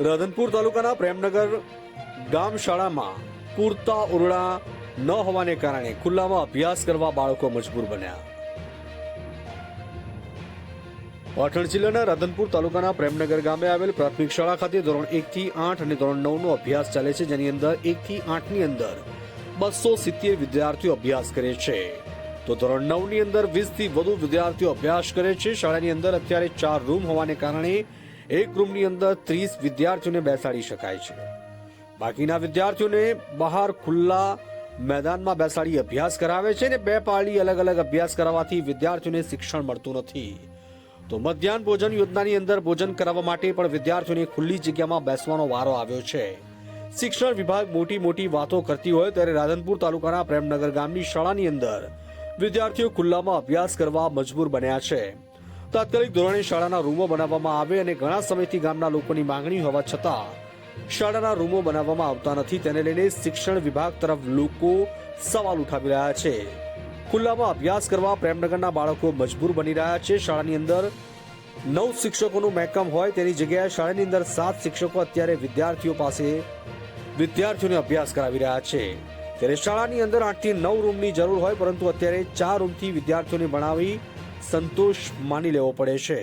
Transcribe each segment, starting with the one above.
રાધનપુર તાલુકાના પ્રેમનગર ગામ શાળામાં પૂરતા ઓરડા ન હોવાને કારણે ખુલ્લામાં અભ્યાસ કરવા બાળકો મજબૂર બન્યા. પાટણ જિલ્લાના રાધનપુર તાલુકાના પ્રેમનગર ગામે આવેલ પ્રાથમિક શાળા ખાતે ધોરણ એક થી આઠ અને ધોરણ નવ નો અભ્યાસ ચાલે છે, જેની અંદર એક થી આઠની અંદર બસો સિત્તેર વિદ્યાર્થીઓ અભ્યાસ કરે છે. તો ધોરણ નવની અંદર વીસથી વધુ વિદ્યાર્થીઓ અભ્યાસ કરે છે. શાળાની અંદર અત્યારે ચાર રૂમ હોવાને કારણે એક રૂમની અંદર ત્રીસ વિદ્યાર્થીઓને બેસાડી શકાય છે. બાકીના વિદ્યાર્થીઓને બહાર ખુલ્લા મેદાનમાં બેસાડી અભ્યાસ કરાવે છે ને બે પાળી અલગ અલગ અભ્યાસ કરાવવાથી વિદ્યાર્થીઓને શિક્ષણ મળતું નથી. તો મધ્યાહન ભોજન યોજનાની અંદર ભોજન કરાવવા માટે પણ વિદ્યાર્થીઓને ખુલ્લી જગ્યામાં બેસવાનો વારો આવ્યો છે. શિક્ષણ વિભાગ મોટી મોટી વાતો કરતી હોય ત્યારે રાધનપુર તાલુકાના પ્રેમનગર ગામની શાળાની અંદર વિદ્યાર્થીઓ ખુલ્લામાં અભ્યાસ કરવા મજબૂર બન્યા છે. તાત્કાલિક ધોરણે શાળાના રૂમો બનાવવામાં આવે અને ઘણા સમયથી ગામના લોકોની માંગણી હોવા છતાં શાળાના રૂમો બનાવવામાં આવતા નથી. તેને લઈને શિક્ષણ વિભાગ તરફ લોકો સવાલ ઉઠાવી રહ્યા છે. ખુલ્લામાં અભ્યાસ કરવા પ્રેમનગરના બાળકો મજબૂર બની રહ્યા છે. શાળાની અંદર નવ શિક્ષકોનું મહેકમ હોય તેની જગ્યાએ શાળાની અંદર સાત શિક્ષકો અત્યારે વિદ્યાર્થીઓ પાસે વિદ્યાર્થીઓને અભ્યાસ કરાવી રહ્યા છે. ત્યારે શાળાની અંદર આઠથી નવ રૂમની જરૂર હોય, પરંતુ અત્યારે ચાર રૂમથી વિદ્યાર્થીઓને ભણાવી સંતોષ માની લેવો પડે છે.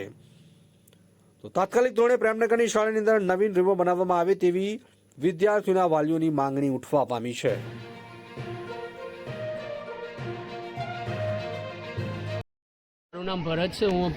તો તાત્કાલિક ધોરણે પ્રેમનગરની શાળાની અંદર નવીન રૂમો બનાવવામાં આવે તેવી વિદ્યાર્થીઓના વાલીઓની માંગણી ઉઠવા પામી છે. મારું નામ ભરત છે. હું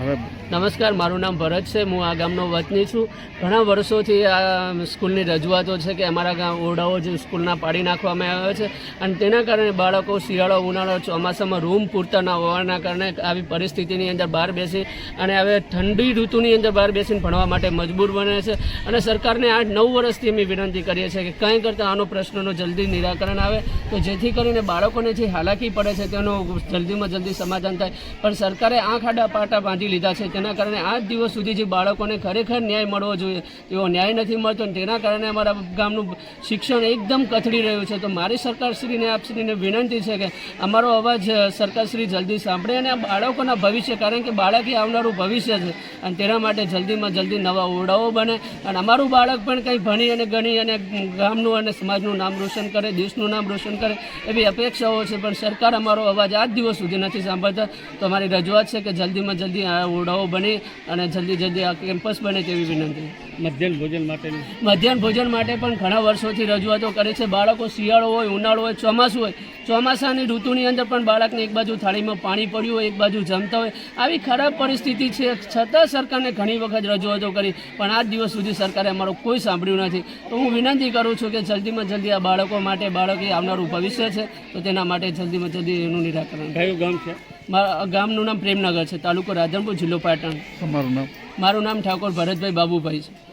હવે નમસ્કાર, મારું નામ ભરત છે, હું આ ગામનો વતની છું. ઘણા વર્ષોથી આ સ્કૂલની રજૂઆતો છે કે અમારા ગામ ઓરડાઓ જે સ્કૂલના પાડી નાખવામાં આવ્યા છે અને તેના કારણે બાળકો શિયાળો, ઉનાળો, ચોમાસામાં રૂમ પૂરતા ન હોવાના કારણે આવી પરિસ્થિતિની અંદર બહાર બેસી અને હવે ઠંડી ઋતુની અંદર બહાર બેસીને ભણવા માટે મજબૂર બને છે. અને સરકારને આ નવ વર્ષથી અમે વિનંતી કરીએ છીએ કે કંઈ કરતાં આનો પ્રશ્નનો જલ્દી નિરાકરણ આવે. તો જેથી કરીને બાળકોને જે હાલાકી પડે છે તેનું જલ્દીમાં જલ્દી સમાધાન થાય. પણ સરકારે આંખ આડા પાટા બાંધી લીધા છે. તેના કારણે આજ દિવસ સુધી જે બાળકોને ખરેખર ન્યાય મળવો જોઈએ, તેવો ન્યાય નથી મળતો અને તેના કારણે અમારા ગામનું શિક્ષણ એકદમ કથળી રહ્યું છે. તો મારી સરકારશ્રીને, આપશ્રીને વિનંતી છે કે અમારો અવાજ સરકારશ્રી જલ્દી સાંભળે અને આ બાળકોના ભવિષ્ય, કારણ કે બાળક એ આવનારું ભવિષ્ય છે અને તેના માટે જલ્દીમાં જલ્દી નવા ઓરડાઓ બને અને અમારું બાળક પણ કંઈ ભણી અને ગણી અને ગામનું અને સમાજનું નામ રોશન કરે, દેશનું નામ રોશન કરે એવી અપેક્ષાઓ છે. પણ સરકાર અમારો અવાજ આજ દિવસ સુધી નથી સાંભળતા. તો અમારી રજૂઆત છે કે જલ્દીમાં જલ્દી આ ઓરડાઓ બને અને જલ્દી જલ્દી આ કેમ્પસ બને તેવી વિનંતી. મધ્યાહન ભોજન માટેની. મધ્યાહન ભોજન માટે પણ ઘણા વર્ષોથી રજૂઆતો કરે છે. બાળકો શિયાળો હોય ઉનાળો હોય ચોમાસું હોય ચોમાસાની ઋતુની અંદર પણ બાળકને એક બાજુ થાળીમાં પાણી પડ્યું હોય એક બાજુ જમતા હોય. આવી ખરાબ પરિસ્થિતિ છે. છતાં સરકારને ઘણી વખત રજૂઆતો કરી પણ આજ દિવસ સુધી સરકારે અમારો કોઈ સાંભળ્યું નથી. તો હું વિનંતી કરું છું કે જલ્દીમાં જલ્દી આ બાળકો માટે બાળકે આવનારું ભવિષ્ય છે તો તેના માટે જલ્દીમાં જલ્દી એનું નિરાકરણ. કયું ગામ છે? મારા ગામનું નામ પ્રેમનગર છે તાલુકો રાધનપુર જિલ્લો પાટણ. તમારું નામ? મારું નામ ઠાકોર ભરતભાઈ બાબુભાઈ છે.